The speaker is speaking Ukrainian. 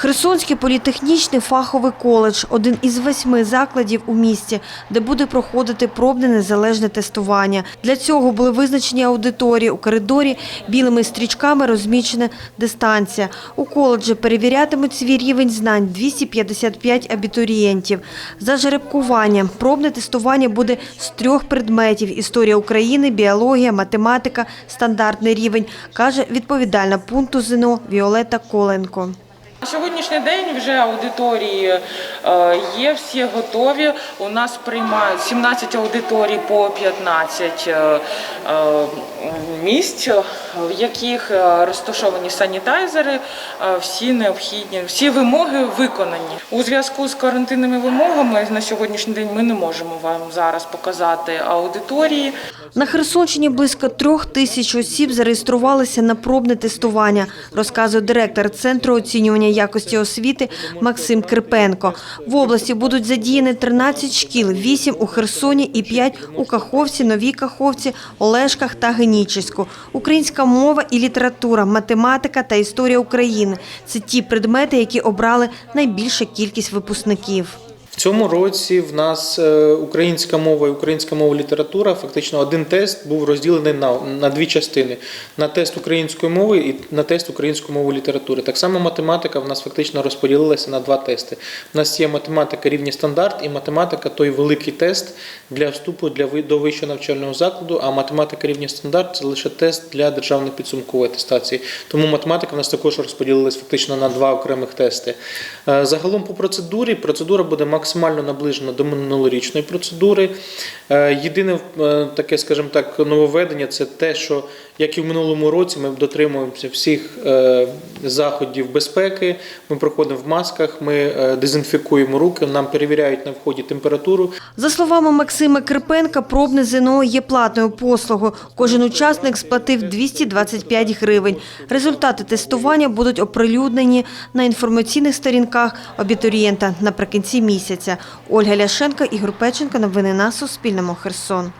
Херсонський політехнічний фаховий коледж – один із восьми закладів у місті, де буде проходити пробне незалежне тестування. Для цього були визначені аудиторії. У коридорі білими стрічками розмічена дистанція. У коледжі перевірятимуть свій рівень знань 255 абітурієнтів. За жеребкуванням пробне тестування буде з трьох предметів – історія України, біологія, математика, стандартний рівень, каже відповідальна пункту ЗНО Віолета Коленко. На сьогоднішній день вже аудиторії е, є, всі готові. У нас приймають 17 аудиторій по 15 е, е, місць, в яких е, розташовані санітайзери, е, всі необхідні, всі вимоги виконані. У зв'язку з карантинними вимогами на сьогоднішній день ми не можемо вам зараз показати аудиторії. На Херсонщині близько трьох тисяч осіб зареєструвалися на пробне тестування, розказує директор Центру оцінювання якості освіти Максим Кирпенко. В області будуть задіяні 13 шкіл, 8 у Херсоні і 5 у Каховці, Новій Каховці, Олешках та Генічеську. Українська мова і література, математика та історія України – це ті предмети, які обрали найбільша кількість випускників. Цьому році в нас е, українська мова і українська мова література. Фактично один тест був розділений на, на дві частини: на тест української мови і на тест української мови літератури. Так само математика в нас фактично розподілилася на два тести. У нас є математика рівня стандарт і математика той великий тест для вступу для до вищого навчального закладу. А математика рівня стандарт це лише тест для державної підсумкової атестації. Тому математика в нас також розподілилась фактично на два окремих тести. Е, Загалом по процедурі процедура буде максимально наближена до минулорічної процедури. Е, Єдине е, таке, скажімо так, нововведення це те, що як і в минулому році, ми дотримуємося всіх е, заходів безпеки. Ми проходимо в масках, ми дезінфікуємо руки, нам перевіряють на вході температуру. За словами Максима Кирпенка, пробне ЗНО є платною послугою. Кожен учасник сплатив 225 гривень. Результати тестування будуть оприлюднені на інформаційних сторінках абітурієнта наприкінці місяця. Ольга Ляшенко, Ігор Печенко. Новини на Суспільному. Херсон.